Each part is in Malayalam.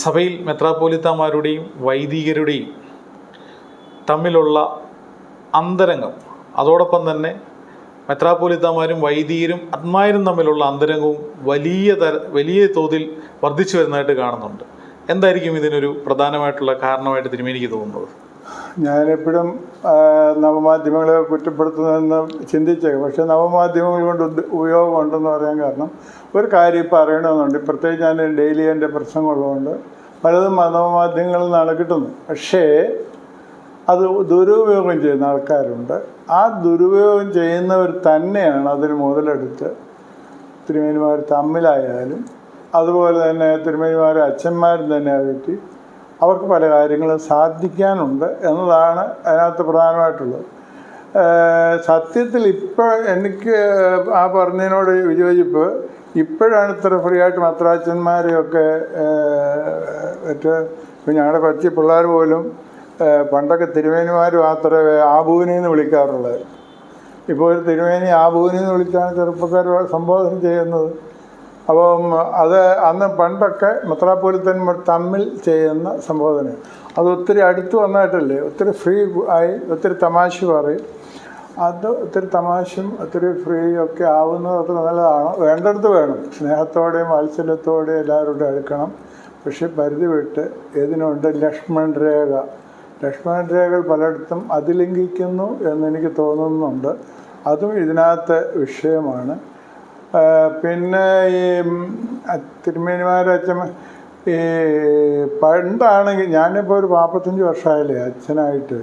സഭയിൽ മെത്രാപ്പോലിത്തമാരുടെയും വൈദികരുടെയും തമ്മിലുള്ള അന്തരംഗം. അതോടൊപ്പം തന്നെ മെത്രാപ്പോലിത്തമാരും വൈദികരും അത്മാരും തമ്മിലുള്ള അന്തരംഗവും വലിയ തര വലിയ തോതിൽ വർദ്ധിച്ചു വരുന്നതായിട്ട് കാണുന്നുണ്ട്. എന്തായിരിക്കും ഇതിനൊരു പ്രധാനമായിട്ടുള്ള കാരണമായിട്ട് തിരുമേനിക്ക് തോന്നുന്നത്? ഞാനെപ്പോഴും നവമാധ്യമങ്ങളെ കുറ്റപ്പെടുത്തുന്നതെന്ന് ചിന്തിച്ചേക്കും. പക്ഷേ നവമാധ്യമങ്ങൾ കൊണ്ട് ഉദ്ദ- ഉപയോഗം ഉണ്ടെന്ന് പറയാൻ കാരണം ഒരു കാര്യം ഇപ്പോൾ അറിയണമെന്നുണ്ട്. പ്രത്യേകിച്ച് ഞാൻ ഡെയിലി എന്റെ പ്രശ്നങ്ങളുള്ളതുകൊണ്ട് പലതും നവമാധ്യമങ്ങളിൽ നിന്നാണ് കിട്ടുന്നത്. പക്ഷേ അത് ദുരുപയോഗം ചെയ്യുന്ന ആൾക്കാരുണ്ട്. ആ ദുരുപയോഗം ചെയ്യുന്നവർ തന്നെയാണ് അതിന് മുതലെടുത്ത് തിരുമേനിമാർ തമ്മിലായാലും അതുപോലെ തന്നെ തിരുമേനിമാർ അച്ഛന്മാരും തന്നെ പറ്റി അവർക്ക് പല കാര്യങ്ങളും സാധിക്കാനുണ്ട് എന്നതാണ് അതിനകത്ത് പ്രധാനമായിട്ടുള്ളത്. സത്യത്തിൽ ഇപ്പോൾ എനിക്ക് ആ പറഞ്ഞതിനോട് വിയോജിപ്പ് ഇപ്പോഴാണ് ഇത്ര ഫ്രീ ആയിട്ട് മത്രാച്ചന്മാരെയൊക്കെ മറ്റ് ഞങ്ങളുടെ കൊച്ചി പിള്ളേർ പോലും പണ്ടൊക്കെ തിരുമേനിമാർ മാത്രമേ ആബൂവിനെ എന്ന് വിളിക്കാറുള്ളത് ഇപ്പോൾ ഒരു തിരുമേനി ആബൂവിനെ എന്ന് വിളിച്ചാണ് ചെറുപ്പക്കാർ സംബോധന ചെയ്യുന്നത്. അപ്പം അത് അന്ന് പണ്ടൊക്കെ മെത്രാപ്പൊലിത്തന്മാർ തമ്മിൽ ചെയ്യുന്ന സംബോധന അത് ഒത്തിരി അടുത്ത് വന്നായിട്ടല്ലേ? ഒത്തിരി ഫ്രീ ആയി ഒത്തിരി തമാശ പറയും. അത് ഒത്തിരി തമാശയും ഒത്തിരി ഫ്രീ ഒക്കെ ആവുന്നത് അത്ര നല്ലതാണ്. വേണ്ടടുത്ത് വേണം. സ്നേഹത്തോടെയും വാത്സല്യത്തോടെയും എല്ലാവരോടും അടുക്കണം. പക്ഷെ പരിധി വിട്ട് ഇതിനുണ്ട് ലക്ഷ്മൺ രേഖ. ലക്ഷ്മൺ രേഖകൾ പലയിടത്തും അതിലംഘിക്കുന്നു എന്നെനിക്ക് തോന്നുന്നുണ്ട്. അതും ഇതിനകത്ത് വിഷയമാണ്. പിന്നെ ഈ തിരുമേനിമാരച്ഛൻ ഈ പണ്ടാണെങ്കിൽ ഞാനിപ്പോൾ ഒരു നാൽപ്പത്തഞ്ച് വർഷമായില്ലേ അച്ഛനായിട്ട്.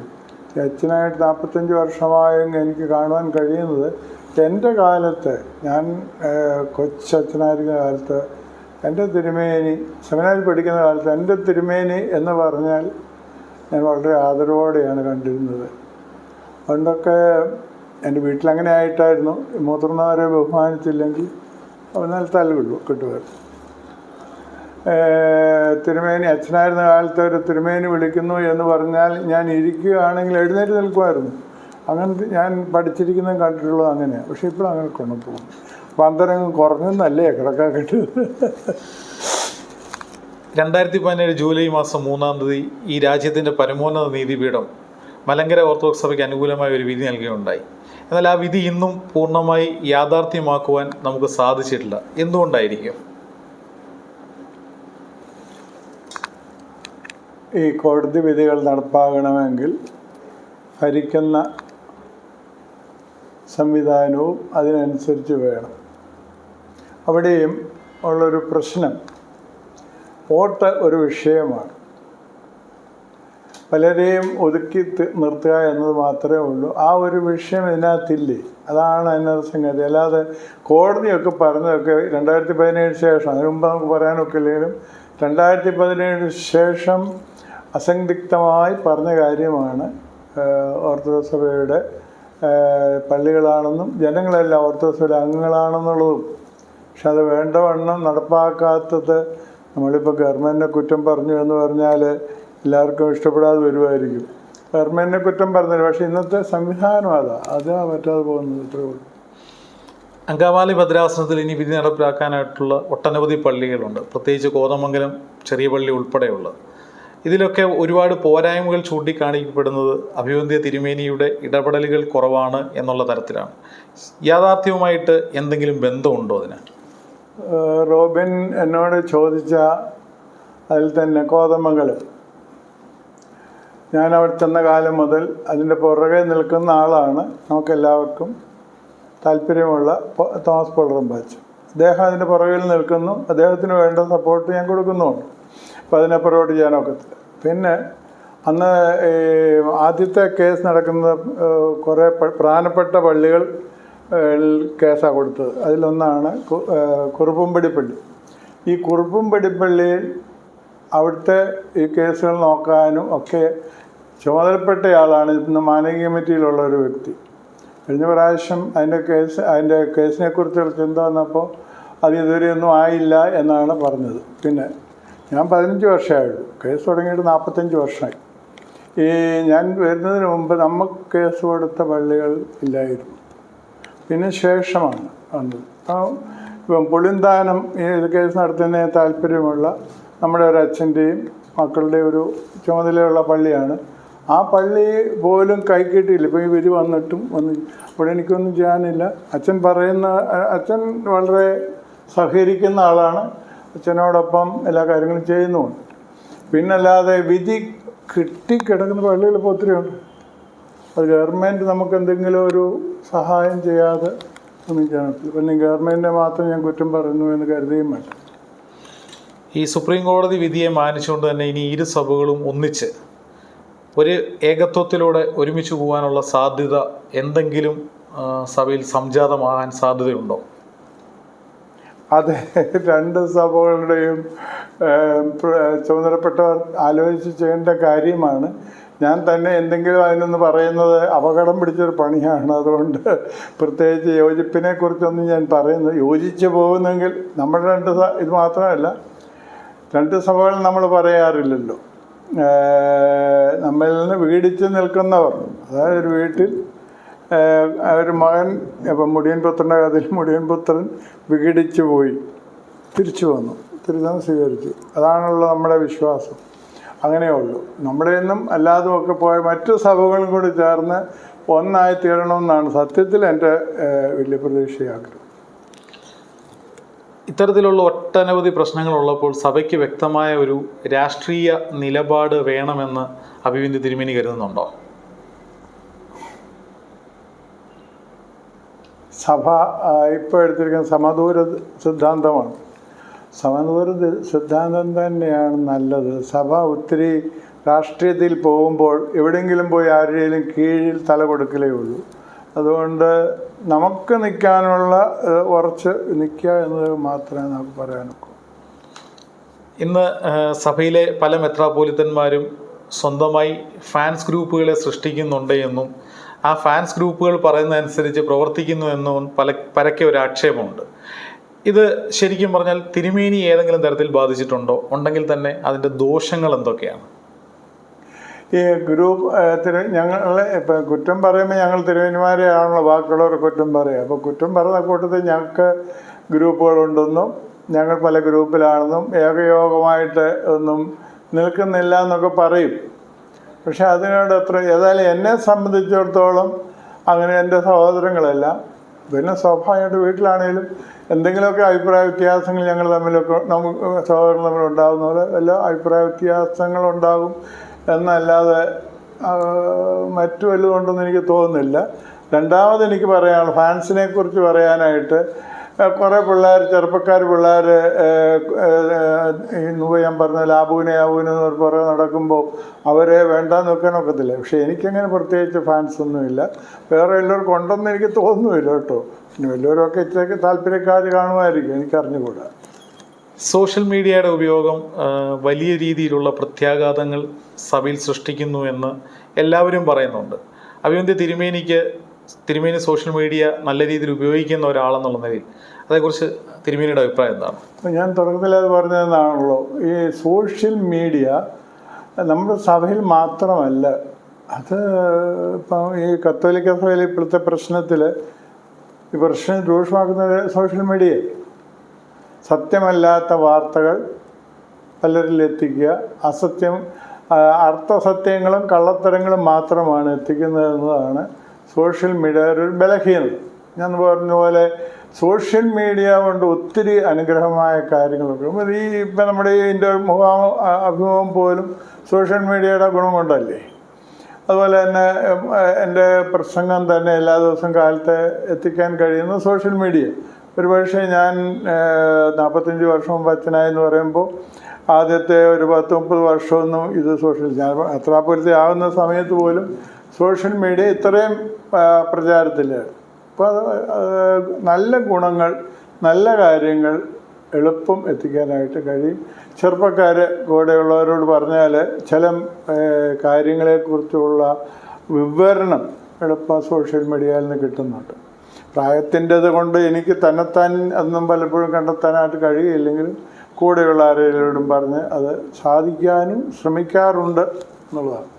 അച്ഛനായിട്ട് നാൽപ്പത്തഞ്ച് വർഷമായെങ്കിൽ എനിക്ക് കാണുവാൻ കഴിയുന്നത് എന്റെ കാലത്ത് ഞാൻ കൊച്ചച്ഛനായിരിക്കുന്ന കാലത്ത് എന്റെ തിരുമേനി സെമിനാരിൽ പഠിക്കുന്ന കാലത്ത് എന്റെ തിരുമേനി എന്ന് പറഞ്ഞാൽ ഞാൻ വളരെ ആദരവോടെയാണ് കണ്ടിരുന്നത്. പണ്ടൊക്കെ എന്റെ വീട്ടിലങ്ങനെ ആയിട്ടായിരുന്നു മുതിർന്നവരെ ബഹുമാനിച്ചില്ലെങ്കിൽ എന്നാൽ തല്ലുള്ളൂ കിട്ടുമായിരുന്നു. തിരുമേനി അച്ഛനായിരുന്ന കാലത്ത് ഒരു തിരുമേനി വിളിക്കുന്നു എന്ന് പറഞ്ഞാൽ ഞാൻ ഇരിക്കുകയാണെങ്കിൽ എഴുന്നേറ്റ് നിൽക്കുമായിരുന്നു. അങ്ങനത്തെ ഞാൻ പഠിച്ചിരിക്കുന്നതും കണ്ടിട്ടുള്ളത് അങ്ങനെയാണ്. പക്ഷേ ഇപ്പോൾ അങ്ങനെ കൊണ്ടുപോകും അപ്പം കുറഞ്ഞെന്നല്ലേ കുറഞ്ഞെന്നല്ലേ കിട്ടുന്നത്. രണ്ടായിരത്തി പതിനേഴ് ജൂലൈ മാസം മൂന്നാം തീയതി ഈ രാജ്യത്തിന്റെ പരമോന്നത നീതിപീഠം മലങ്കര ഓർത്തഡോക്സ് സഭയ്ക്ക് അനുകൂലമായ ഒരു വിധി നൽകുകയുണ്ടായി. എന്നാൽ ആ വിധി ഇന്നും പൂർണമായി യാഥാർത്ഥ്യമാക്കുവാൻ നമുക്ക് സാധിച്ചിട്ടില്ല. എന്തുകൊണ്ടായിരിക്കും? ഈ കോടതി വിധികൾ നടപ്പാകണമെങ്കിൽ ഭരിക്കുന്ന സംവിധാനവും അതിനനുസരിച്ച് വേണം. അവിടെയും ഉള്ളൊരു പ്രശ്നം വോട്ട് ഒരു വിഷയമാണ്. പലരെയും ഒതുക്കി നിർത്തുക എന്നത് മാത്രമേ ഉള്ളൂ. ആ ഒരു വിഷയം ഇതിനകത്തില്ലേ? അതാണ് അതിനകത്ത് സംഗതി. അല്ലാതെ കോടതിയൊക്കെ പറഞ്ഞതൊക്കെ രണ്ടായിരത്തി പതിനേഴ് ശേഷം അതിനു മുമ്പ് നമുക്ക് പറയാനൊക്കെ ഇല്ലെങ്കിലും രണ്ടായിരത്തി പതിനേഴിന് ശേഷം അസന്ധിഗ്ധമായി പറഞ്ഞ കാര്യമാണ് ഓർത്തഡോക്സ് സഭയുടെ പള്ളികളാണെന്നും ജനങ്ങളെല്ലാം ഓർത്തഡോക്സ് സഭയുടെ അംഗങ്ങളാണെന്നുള്ളതും. പക്ഷെ അത് വേണ്ടവണ്ണം നടപ്പാക്കാത്തത് നമ്മളിപ്പോൾ ഗവൺമെന്റിനെ കുറ്റം പറഞ്ഞു എന്ന് പറഞ്ഞാൽ എല്ലാവർക്കും ഇഷ്ടപ്പെടാതെ വരുമായിരിക്കും. ഹെർമേനെ കുറ്റം പറഞ്ഞില്ല പക്ഷേ ഇന്നത്തെ സംവിധാനം അതാ. അതാ പറ്റാതെ പോകുന്നത് ഇത്രയേ ഉള്ളൂ. അങ്കമാലി ഭദ്രാസനത്തിൽ ഇനി വിധി നടപ്പിലാക്കാനായിട്ടുള്ള ഒട്ടനവധി പള്ളികളുണ്ട്. പ്രത്യേകിച്ച് കോതമംഗലം ചെറിയ പള്ളി ഉൾപ്പെടെയുള്ളത് ഇതിലൊക്കെ ഒരുപാട് പോരായ്മകൾ ചൂണ്ടിക്കാണിക്കപ്പെടുന്നത് അഭിവന്ധ്യ തിരുമേനിയുടെ ഇടപെടലുകൾ കുറവാണ് എന്നുള്ള തരത്തിലാണ്. യാഥാർത്ഥ്യവുമായിട്ട് എന്തെങ്കിലും ബന്ധമുണ്ടോ അതിന്? റോബിൻ എന്നോട് ചോദിച്ച അതിൽ തന്നെ കോതമംഗലം. ഞാൻ അവിടെ ചെന്ന കാലം മുതൽ അതിന്റെ പുറകെ നിൽക്കുന്ന ആളാണ് നമുക്കെല്ലാവർക്കും താല്പര്യമുള്ള തോമസ് തോമസ് ബാച്ച് അദ്ദേഹം അതിന്റെ പുറകിൽ നിൽക്കുന്നു അദ്ദേഹത്തിന് വേണ്ട സപ്പോർട്ട് ഞാൻ കൊടുക്കുന്നുമുണ്ട്. അപ്പോൾ അതിനപ്പുറത്തോട്ട് ചെയ്യാനൊക്കത്തില്ല. പിന്നെ അന്ന് ഈ ആദ്യത്തെ കേസ് നടക്കുന്ന കുറേ പ്രധാനപ്പെട്ട പള്ളികൾ കേസാണ് കൊടുത്തത്. അതിലൊന്നാണ് കുറുപ്പുംപടി പള്ളി ഈ കുറുപ്പുംപടി പള്ളിയിൽ അവിടുത്തെ ഈ കേസുകൾ നോക്കാനും ഒക്കെ ചുമതലപ്പെട്ടയാളാണ് ഇന്ന് മാനേജിംഗ് കമ്മിറ്റിയിലുള്ള ഒരു വ്യക്തി. കഴിഞ്ഞ പ്രാവശ്യം അതിന്റെ കേസ് അതിന്റെ കേസിനെ കുറിച്ചുള്ള ചിന്ത വന്നപ്പോൾ അത് ഇതുവരെ ഒന്നും ആയില്ല എന്നാണ് പറഞ്ഞത്. പിന്നെ ഞാൻ പതിനഞ്ച് വർഷമായുള്ളൂ കേസ് തുടങ്ങിയിട്ട് നാൽപ്പത്തഞ്ച് വർഷമായി. ഈ ഞാൻ വരുന്നതിന് മുമ്പ് നമുക്ക് കേസ് കൊടുത്ത പള്ളികൾ ഇല്ലായിരുന്നു. പിന്നെ ശേഷമാണ് വന്നത്. അപ്പം ഇപ്പം പുളിന്താനം ഈ കേസ് നടത്തുന്നതിന് താല്പര്യമുള്ള നമ്മുടെ ഒരു അച്ഛന്റെയും മക്കളുടെ ഒരു ചുമതലയുള്ള പള്ളിയാണ്. ആ പള്ളി പോലും കൈക്കിട്ടിയില്ല ഇപ്പോൾ ഈ വിധി വന്നിട്ടും വന്ന് അപ്പോൾ എനിക്കൊന്നും ചെയ്യാനില്ല. അച്ഛൻ പറയുന്ന അച്ഛൻ വളരെ സഹകരിക്കുന്ന ആളാണ്. അച്ഛനോടൊപ്പം എല്ലാ കാര്യങ്ങളും ചെയ്യുന്നുമുണ്ട് പിന്നല്ലാതെ വിധി കിട്ടിക്കിടക്കുന്ന പള്ളികൾ ഇപ്പോൾ ഒത്തിരിയുണ്ട് അത് ഗവൺമെന്റ് നമുക്ക് എന്തെങ്കിലും ഒരു സഹായം ചെയ്യാതെ ഒന്നും ചെയ്യാൻ പറ്റില്ല. പിന്നെ ഗവൺമെന്റിനെ മാത്രം ഞാൻ കുറ്റം പറയുന്നു എന്ന് കരുതുകയും വേണ്ട. ഈ സുപ്രീം കോടതി വിധിയെ മാനിച്ചുകൊണ്ട് തന്നെ ഇനി ഇരു സഭകളും ഒന്നിച്ച് ഒരു ഏകത്വത്തിലൂടെ ഒരുമിച്ച് പോകാനുള്ള സാധ്യത എന്തെങ്കിലും സഭയിൽ സംജാതമാകാൻ സാധ്യതയുണ്ടോ? അതെ രണ്ട് സഭകളുടെയും ചുമതലപ്പെട്ടവർ ആലോചിച്ച് ചെയ്യേണ്ട കാര്യമാണ്. ഞാൻ തന്നെ എന്തെങ്കിലും അതിനൊന്ന് പറയുന്നത് അപകടം പിടിച്ചൊരു പണിയാണ്. അതുകൊണ്ട് പ്രത്യേകിച്ച് യോജിപ്പിനെ കുറിച്ചൊന്നും ഞാൻ പറയുന്നു യോജിച്ച് പോകുന്നെങ്കിൽ നമ്മുടെ രണ്ട് ഇത് മാത്രമല്ല രണ്ട് സഭകൾ നമ്മൾ പറയാറില്ലല്ലോ. നമ്മളിൽ നിന്ന് വീടിച്ച് നിൽക്കുന്നവർ അതായത് ഒരു വീട്ടിൽ ഒരു മകൻ ഇപ്പം മുടിയൻ പുത്രന്റെ കഥയിൽ മുടിയൻ പുത്രൻ വിഘടിച്ചു പോയി തിരിച്ചു വന്നു തിരിച്ചു സ്വീകരിച്ചു. അതാണല്ലോ നമ്മുടെ വിശ്വാസം. അങ്ങനെയേ ഉള്ളൂ. നമ്മുടെ നിന്നും അല്ലാതുമൊക്കെ പോയ മറ്റു സഭകളും കൂടി ചേർന്ന് ഒന്നായി തീരണമെന്നാണ് സത്യത്തിൽ എന്റെ വലിയ പ്രതീക്ഷയാഗ്രഹം. ഇത്തരത്തിലുള്ള ഒട്ടനവധി പ്രശ്നങ്ങളുള്ളപ്പോൾ സഭയ്ക്ക് വ്യക്തമായ ഒരു രാഷ്ട്രീയ നിലപാട് വേണമെന്ന് അഭിവിന്ദ് തിരുമേനി കരുതുന്നുണ്ടോ? സഭ ഇപ്പോൾ എടുത്തിരിക്കുന്ന സമദൂര സിദ്ധാന്തമാണ്. സമദൂര സിദ്ധാന്തം തന്നെയാണ് നല്ലത്. സഭ ഒത്തിരി രാഷ്ട്രീയത്തിൽ പോകുമ്പോൾ എവിടെയെങ്കിലും പോയി ആരുടെയും കീഴിൽ തല കൊടുക്കലേ ഉള്ളൂ. അതുകൊണ്ട് നമുക്ക് നിൽക്കാനുള്ള ഉറച്ച് നിൽക്കുക എന്നത് മാത്രമേ നമുക്ക് പറയാനൊക്കൂ ഇന്ന് സഭയിലെ പല മെത്രാപോലിത്തന്മാരും സ്വന്തമായി ഫാൻസ് ഗ്രൂപ്പുകളെ സൃഷ്ടിക്കുന്നുണ്ട് എന്നും ആ ഫാൻസ് ഗ്രൂപ്പുകൾ പറയുന്നതനുസരിച്ച് പ്രവർത്തിക്കുന്നു എന്നും പല പരക്കെ ഒരു ആക്ഷേപമുണ്ട്. ഇത് ശരിക്കും പറഞ്ഞാൽ തിരുമേനി ഏതെങ്കിലും തരത്തിൽ ബാധിച്ചിട്ടുണ്ടോ? ഉണ്ടെങ്കിൽ തന്നെ അതിന്റെ ദോഷങ്ങൾ എന്തൊക്കെയാണ്? ഈ ഗ്രൂപ്പ് തിരു ഞങ്ങൾ ഇപ്പം കുറ്റം പറയുമ്പോൾ ഞങ്ങൾ തിരുവന്മാരെയാണല്ലോ ബാക്കിയുള്ളവർ കുറ്റം പറയുക അപ്പോൾ കുറ്റം പറയുന്ന കൂട്ടത്തിൽ ഞങ്ങൾക്ക് ഗ്രൂപ്പുകളുണ്ടെന്നും ഞങ്ങൾ പല ഗ്രൂപ്പിലാണെന്നും ഏകയോഗമായിട്ട് ഒന്നും നിൽക്കുന്നില്ല എന്നൊക്കെ പറയും. പക്ഷെ അതിനോട് അത്ര ഏതായാലും എന്നെ സംബന്ധിച്ചിടത്തോളം അങ്ങനെ എന്റെ സഹോദരങ്ങളെല്ലാം. പിന്നെ സ്വാഭാവികമായിട്ട് വീട്ടിലാണെങ്കിലും എന്തെങ്കിലുമൊക്കെ അഭിപ്രായ വ്യത്യാസങ്ങൾ ഞങ്ങൾ തമ്മിലൊക്കെ നമുക്ക് സഹോദരങ്ങൾ തമ്മിൽ ഉണ്ടാകുന്ന പോലെ എല്ലാ അഭിപ്രായ വ്യത്യാസങ്ങളുണ്ടാകും. എന്നല്ലാതെ മറ്റു വല്ലതുകൊണ്ടൊന്നും എനിക്ക് തോന്നുന്നില്ല. രണ്ടാമത് എനിക്ക് പറയാനുള്ള ഫാൻസിനെ കുറിച്ച് പറയാനായിട്ട് കുറേ പിള്ളേർ ചെറുപ്പക്കാർ പിള്ളേർ ഇന്ന് ഞാൻ പറഞ്ഞ ലാബുവിനെ യാബുവിനെ എന്ന് പുറകെ നടക്കുമ്പോൾ അവരെ വേണ്ടാന്ന് വെക്കാൻ ഒക്കത്തില്ല. പക്ഷേ എനിക്കങ്ങനെ പ്രത്യേകിച്ച് ഫാൻസ് ഒന്നുമില്ല വേറെ എല്ലാവർക്കും ഉണ്ടെന്ന് എനിക്ക് തോന്നുന്നില്ല കേട്ടോ. പിന്നെ വല്ലവരൊക്കെ ഇത്രയൊക്കെ താല്പര്യക്കാർ കാണുമായിരിക്കും എനിക്കറിഞ്ഞുകൂടാ. സോഷ്യൽ മീഡിയയുടെ ഉപയോഗം വലിയ രീതിയിലുള്ള പ്രത്യാഘാതങ്ങൾ സഭയിൽ സൃഷ്ടിക്കുന്നു എന്ന് എല്ലാവരും പറയുന്നുണ്ട്. അഭിവന്ധ്യ തിരുമേനിക്ക് തിരുമേനി സോഷ്യൽ മീഡിയ നല്ല രീതിയിൽ ഉപയോഗിക്കുന്ന ഒരാളെന്നുള്ള നിലയിൽ അതേക്കുറിച്ച് തിരുമേനിയുടെ അഭിപ്രായം എന്താണ്? ഞാൻ തുടക്കത്തിൽ അത് പറഞ്ഞതെന്നാണല്ലോ ഈ സോഷ്യൽ മീഡിയ നമ്മുടെ സഭയിൽ മാത്രമല്ല അത് ഇപ്പം ഈ കത്തോലിക്ക സഭയിൽ ഇപ്പോഴത്തെ പ്രശ്നത്തിൽ ഈ പ്രശ്നം രൂക്ഷമാക്കുന്നത് സോഷ്യൽ മീഡിയ സത്യമല്ലാത്ത വാർത്തകൾ പലരിൽ എത്തിക്കുക അസത്യം അർത്ഥസത്യങ്ങളും കള്ളത്തരങ്ങളും മാത്രമാണ് എത്തിക്കുന്നത് എന്നതാണ് സോഷ്യൽ മീഡിയ ഒരു ബലഹീനത. ഞാൻ പറഞ്ഞതുപോലെ പോലെ സോഷ്യൽ മീഡിയ കൊണ്ട് ഒത്തിരി അനുഗ്രഹമായ കാര്യങ്ങളൊക്കെ ഈ ഇപ്പം നമ്മുടെ ഈ എന്റെ മുഖാമ അഭിമുഖം പോലും സോഷ്യൽ മീഡിയയുടെ ഗുണം കൊണ്ടല്ലേ? അതുപോലെ തന്നെ എന്റെ പ്രസംഗം തന്നെ എല്ലാ ദിവസവും കാലത്ത് എത്തിക്കാൻ കഴിയുന്ന സോഷ്യൽ മീഡിയ. ഒരുപക്ഷെ ഞാൻ നാൽപ്പത്തഞ്ച് വർഷം മുമ്പ് അച്ഛനായി എന്ന് പറയുമ്പോൾ ആദ്യത്തെ ഒരു പത്ത് മുപ്പത് വർഷമൊന്നും ഇത് സോഷ്യൽ ഞാൻ അത്രാപുരത്തെ ആകുന്ന സമയത്ത് പോലും സോഷ്യൽ മീഡിയ ഇത്രയും പ്രചാരത്തിലായിരുന്നു അപ്പോൾ അത് നല്ല ഗുണങ്ങൾ നല്ല കാര്യങ്ങൾ എളുപ്പം എത്തിക്കാനായിട്ട് കഴിയും. ചെറുപ്പക്കാർ കൂടെയുള്ളവരോട് പറഞ്ഞാൽ ചില കാര്യങ്ങളെക്കുറിച്ചുള്ള വിവരണം എളുപ്പം സോഷ്യൽ മീഡിയയിൽ നിന്ന് കിട്ടുന്നുണ്ട്. പ്രായത്തിന്റെത് കൊണ്ട് എനിക്ക് തന്നെത്താൻ അതൊന്നും പലപ്പോഴും കണ്ടെത്താനായിട്ട് കഴിയില്ലെങ്കിലും കൂടെയുള്ള ആരെങ്കിലും പറഞ്ഞ് അത് സാധിക്കാനും ശ്രമിക്കാറുണ്ട് എന്നുള്ളതാണ്.